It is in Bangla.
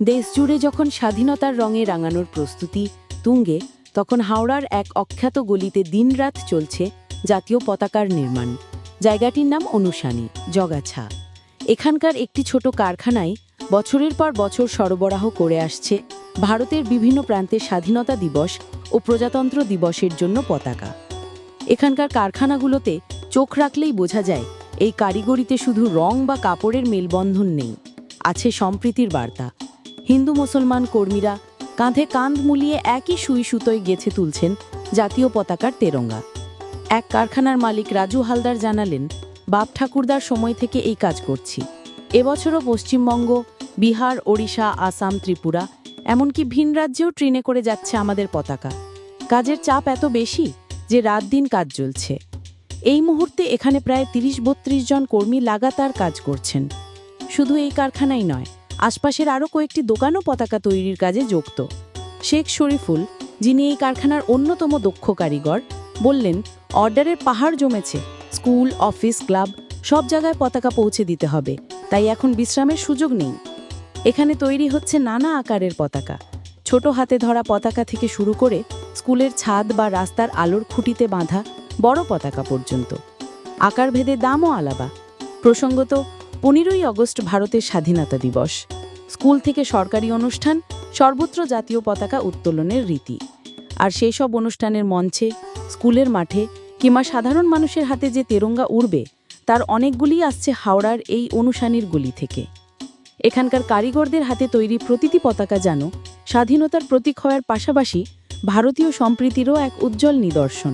দেশজুড়ে যখন স্বাধীনতার রঙে রাঙানোর প্রস্তুতি তুঙ্গে, তখন হাওড়ার এক অখ্যাত গলিতে দিনরাত চলছে জাতীয় পতাকার নির্মাণ। জায়গাটির নাম অনুসানী জগাছা। এখানকার একটি ছোট কারখানায় বছরের পর বছর সরবরাহ করে আসছে ভারতের বিভিন্ন প্রান্তে স্বাধীনতা দিবস ও প্রজাতন্ত্র দিবসের জন্য পতাকা। এখানকার কারখানাগুলোতে চোখ রাখলেই বোঝা যায়, এই কারিগরিতে শুধু রং বা কাপড়ের মেলবন্ধন নেই, আছে সম্প্রীতির বার্তা। হিন্দু মুসলমান কর্মীরা কাঁধে কাঁধ মুলিয়ে একই সুই সুতোয় গেছে তুলছেন জাতীয় পতাকার তেরঙ্গা। এক কারখানার মালিক রাজু হালদার জানালেন, বাপ ঠাকুরদার সময় থেকে এই কাজ করছি। এবছরও পশ্চিমবঙ্গ, বিহার, ওড়িশা, আসাম, ত্রিপুরা, এমনকি ভিন রাজ্যেও ট্রেনে করে যাচ্ছে আমাদের পতাকা। কাজের চাপ এত বেশি যে রাত দিন কাজ চলছে। এই মুহূর্তে এখানে প্রায় তিরিশ বত্রিশ জন কর্মী লাগাতার কাজ করছেন। শুধু এই কারখানাই নয় আশপাশের আরও কয়েকটি দোকানও পতাকা তৈরির কাজে যুক্ত। শেখ শরীফুল, যিনি এই কারখানার অন্যতম দক্ষ কারিগর, বললেন, অর্ডারের পাহাড় জমেছে। স্কুল, অফিস, ক্লাব, সব জায়গায় পতাকা পৌঁছে দিতে হবে। তাই এখন বিশ্রামের সুযোগ নেই। এখানে তৈরি হচ্ছে নানা আকারের পতাকা। ছোট হাতে ধরা পতাকা থেকে শুরু করে স্কুলের ছাদ বা রাস্তার আলোর খুঁটিতে বাঁধা বড় পতাকা পর্যন্ত। আকার ভেদে দামও আলাদা। প্রসঙ্গত পনেরোই আগস্ট ভারতের স্বাধীনতা দিবস। স্কুল থেকে সরকারি অনুষ্ঠান, সর্বত্র জাতীয় পতাকা উত্তোলনের রীতি। আর সেই সব অনুষ্ঠানের মঞ্চে, স্কুলের মাঠে কিংবা সাধারণ মানুষের হাতে যে তেরঙ্গা উড়বে, তার অনেকগুলি আসছে হাওড়ার এই অনুসানীর গুলি থেকে। এখানকার কারিগরদের হাতে তৈরি প্রতিটি পতাকা যেন স্বাধীনতার প্রতীক হওয়ার পাশাপাশি ভারতীয় সম্প্রীতিরও এক উজ্জ্বল নিদর্শন।